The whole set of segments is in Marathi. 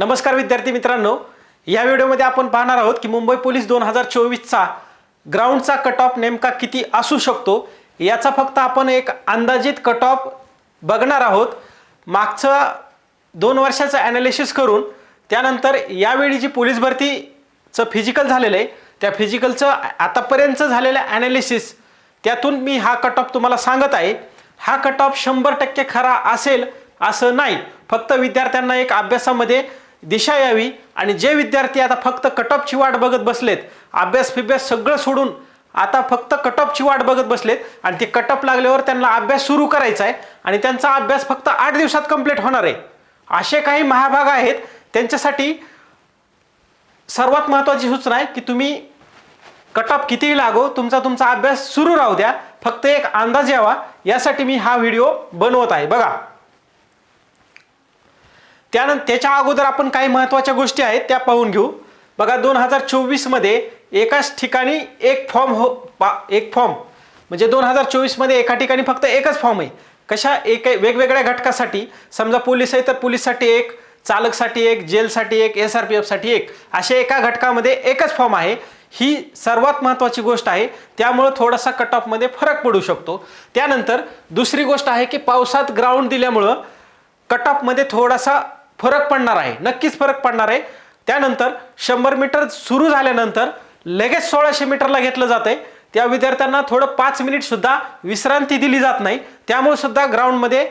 नमस्कार विद्यार्थी मित्रांनो. या व्हिडिओमध्ये आपण पाहणार आहोत की मुंबई पोलीस दोन हजार चोवीसचा ग्राउंडचा कट ऑफ नेमका किती असू शकतो? याचा फक्त आपण एक अंदाजित कट ऑफ बघणार आहोत. मागचं दोन वर्षाचं ॲनालिसिस करून त्यानंतर यावेळी जी पोलीस भरतीचं फिजिकल झालेलं आहे त्या फिजिकलचं आतापर्यंतचं झालेलं ॲनालिसिस त्यातून मी हा कट ऑफ तुम्हाला सांगत आहे. हा कट ऑफ शंभर टक्के खरा असेल असं नाही. फक्त विद्यार्थ्यांना एक अभ्यासामध्ये दिशा यावी आणि जे विद्यार्थी आता फक्त कटअपची वाट बघत बसलेत अभ्यास फिभ्यास सगळं सोडून आता फक्त कटअपची वाट बघत बसलेत आणि ते कटअप लागल्यावर त्यांना अभ्यास सुरू करायचा आहे आणि त्यांचा अभ्यास फक्त आठ दिवसात कंप्लीट होणार आहे. असे काही महाभाग आहेत. त्यांच्यासाठी सर्वात महत्त्वाची सूचना आहे की तुम्ही कटअप कितीही लागो तुमचा तुमचा अभ्यास सुरू राहू द्या. फक्त एक अंदाज यावा. यासाठी मी हा व्हिडिओ बनवत आहे. बघा. त्यानंतर त्याच्या अगोदर आपण काही महत्त्वाच्या गोष्टी आहेत त्या पाहून घेऊ. बघा दोन हजार चोवीसमध्ये एकाच ठिकाणी एक फॉर्म हो पा एक फॉर्म म्हणजे दोन हजार चोवीसमध्ये एका ठिकाणी फक्त एकच फॉर्म आहे. कशा एक वेगवेगळ्या घटकासाठी समजा पोलीस आहे तर पोलीससाठी एक चालकसाठी एक जेलसाठी एक एस आर पी एफसाठी एक अशा एका घटकामध्ये एकच फॉर्म आहे. ही सर्वात महत्त्वाची गोष्ट आहे. त्यामुळं थोडासा कट ऑफमध्ये फरक पडू शकतो. त्यानंतर दुसरी गोष्ट आहे की पावसात ग्राउंड दिल्यामुळं कट ऑफमध्ये थोडासा फरक पडणार आहे. नक्कीच फरक पडणार आहे. त्यानंतर शंभर मीटर सुरू झाल्यानंतर लगेच सोळाशे मीटरला घेतलं जातं आहे त्या विद्यार्थ्यांना थोडं पाच मिनिटसुद्धा विश्रांती दिली जात नाही. त्यामुळे सुद्धा ग्राउंडमध्ये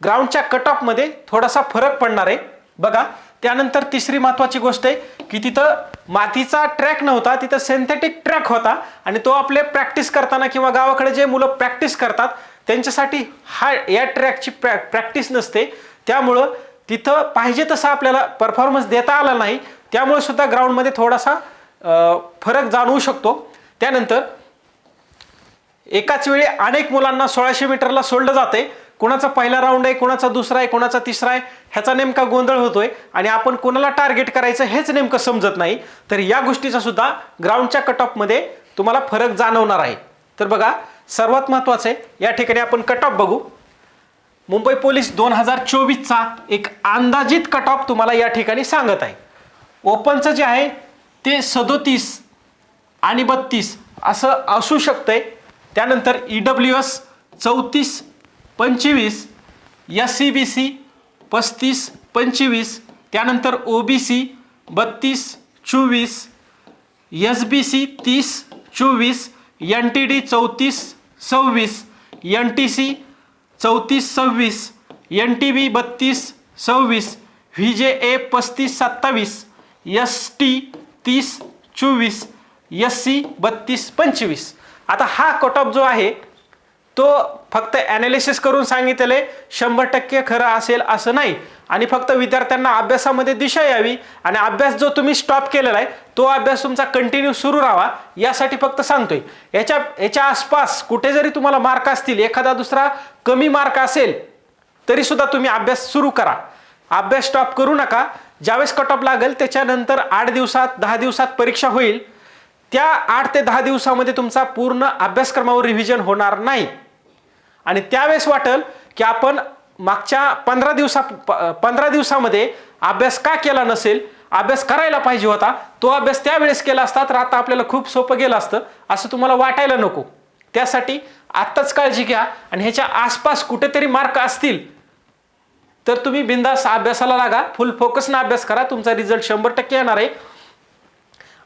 ग्राउंडच्या कट ऑफमध्ये थोडासा फरक पडणार आहे. बघा त्यानंतर तिसरी महत्त्वाची गोष्ट आहे की तिथं मातीचा ट्रॅक नव्हता तिथं सिंथेटिक ट्रॅक होता आणि तो आपले प्रॅक्टिस करताना किंवा गावाकडे जे मुलं प्रॅक्टिस करतात त्यांच्यासाठी हा या ट्रॅकची प्रॅ प्रॅक्टिस नसते. त्यामुळं तिथं पाहिजे तसा आपल्याला परफॉर्मन्स देता आला नाही त्यामुळे सुद्धा ग्राउंडमध्ये थोडासा फरक जाणवू शकतो. त्यानंतर एकाच वेळी अनेक मुलांना सोळाशे मीटरला सोडलं जाते कोणाचा पहिला राऊंड आहे कोणाचा दुसरा आहे कोणाचा तिसरा आहे ह्याचा नेमका गोंधळ होतोय. आणि आपण कोणाला टार्गेट करायचं हेच नेमकं समजत नाही. तर या गोष्टीचा सुद्धा ग्राउंडच्या कट ऑफमध्ये तुम्हाला फरक जाणवणार आहे. तर बघा सर्वात महत्त्वाचं आहे या ठिकाणी आपण कट ऑफ बघू. मुंबई पोलीस दोन हजार चोवीसचा एक अंदाजित कट ऑफ तुम्हाला या ठिकाणी सांगत आहे. ओपनचं जे आहे ते सदोतीस आणि बत्तीस असं असू शकतंय. त्यानंतर ई डब्ल्यू एस चौतीस पंचवीस एस सी बी सी पस्तीस पंचवीस त्यानंतर ओ बी सी बत्तीस चोवीस एस बी सी तीस चोवीस एन टी डी चौतीस सव्वीस एन टी सी चौतीस सव्वीस एन टी बी बत्तीस सव्वीस व्ही जे ए पस्तीस सत्तावीस एस टी तीस चोवीस एस सी बत्तीस पंचवीस. आता हा कट ऑफ जो आहे तो फक्त ॲनालिसिस करून सांगितले शंभर टक्के खरं असेल असं नाही. आणि फक्त विद्यार्थ्यांना अभ्यासामध्ये दिशा यावी आणि अभ्यास जो तुम्ही स्टॉप केलेला आहे तो अभ्यास तुमचा कंटिन्यू सुरू राहावा यासाठी फक्त सांगतोय. याच्या याच्या आसपास कुठे जरी तुम्हाला मार्क असतील एखादा दुसरा कमी मार्क असेल तरीसुद्धा तुम्ही अभ्यास सुरू करा. अभ्यास स्टॉप करू नका. ज्यावेळेस कट ऑफ लागेल त्याच्यानंतर आठ दिवसात दहा दिवसात परीक्षा होईल. त्या आठ ते दहा दिवसामध्ये तुमचा पूर्ण अभ्यासक्रमावर रिव्हिजन होणार नाही. आणि त्यावेळेस वाटेल की आपण मागच्या पंधरा दिवसा प- पंधरा दिवसामध्ये अभ्यास का केला नसेल अभ्यास करायला पाहिजे होता तो अभ्यास त्यावेळेस केला असता तर आता आपल्याला खूप सोपं गेलं असतं असं तुम्हाला वाटायला नको. त्यासाठी आत्ताच काळजी घ्या आणि ह्याच्या आसपास कुठेतरी मार्क असतील तर तुम्ही बिंदास अभ्यासाला लागा. फुल फोकसनं अभ्यास करा. तुमचा रिझल्ट शंभर टक्के येणार आहे.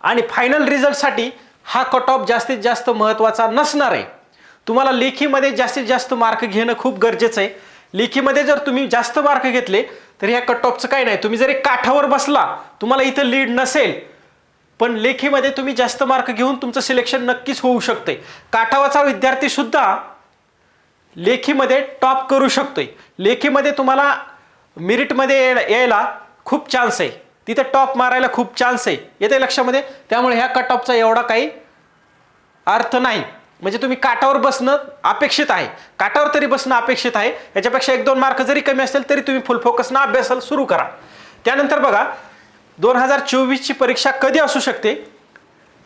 आणि फायनल रिझल्टसाठी हा कट ऑफ जास्तीत जास्त महत्त्वाचा नसणार आहे. तुम्हाला लेखीमध्ये जास्तीत जास्त मार्क घेणं खूप गरजेचं आहे. लेखीमध्ये जर तुम्ही जास्त मार्क घेतले तर ह्या कट ऑफचं काही नाही. तुम्ही जरी काठावर बसला तुम्हाला इथं लीड नसेल पण लेखीमध्ये तुम्ही जास्त मार्क घेऊन तुमचं सिलेक्शन नक्कीच होऊ शकते काठावरचा विद्यार्थी सुद्धा लेखीमध्ये टॉप करू शकतोय. लेखीमध्ये तुम्हाला मेरिटमध्ये यायला खूप चान्स आहे. तिथे टॉप मारायला खूप चान्स आहे. येते लक्षामध्ये? त्यामुळे ह्या कट ऑफचा एवढा काही अर्थ नाही. म्हणजे तुम्ही काठावर बसणं अपेक्षित आहे. काठावर तरी बसणं अपेक्षित आहे. याच्यापेक्षा एक दोन मार्क जरी कमी असेल तरी तुम्ही फुल फोकसनं अभ्यासाला सुरू करा. त्यानंतर बघा दोन हजार चोवीसची परीक्षा कधी असू शकते?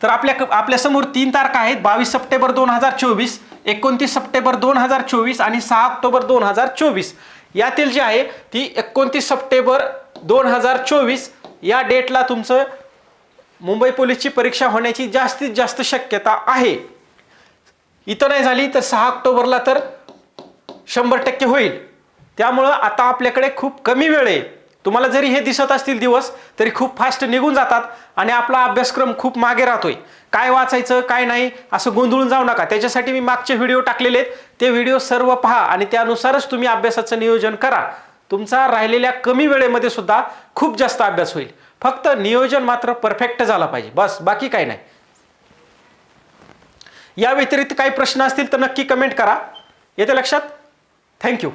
तर आपल्या आपल्यासमोर तीन तारखा आहेत. बावीस सप्टेंबर दोन हजार चोवीस एकोणतीस सप्टेंबर दोन हजार चोवीस आणि सहा ऑक्टोबर दोन हजार चोवीस. यातील जी आहे ती एकोणतीस सप्टेंबर दोन हजार चोवीस. या डेटला तुमचं मुंबई पोलीसची परीक्षा होण्याची जास्तीत जास्त शक्यता आहे. इथं नाही झाली तर सहा ऑक्टोबरला तर शंभर टक्के होईल. त्यामुळं आता आपल्याकडे खूप कमी वेळ आहे. तुम्हाला जरी हे दिसत असतील दिवस तरी खूप फास्ट निघून जातात आणि आपला अभ्यासक्रम खूप मागे राहतोय. काय वाचायचं काय नाही असं गोंधळून जाऊ नका. त्याच्यासाठी मी मागचे व्हिडिओ टाकलेले आहेत. ते व्हिडिओ सर्व पहा आणि त्यानुसारच तुम्ही अभ्यासाचं नियोजन करा. तुमचा राहिलेल्या कमी वेळेमध्ये सुद्धा खूप जास्त अभ्यास होईल. फक्त नियोजन मात्र परफेक्ट झाला पाहिजे. बस बाकी काय नाही. या व्यतिरिक्त काही प्रश्न असतील तर नक्की कमेंट करा. येते लक्षात? थँक्यू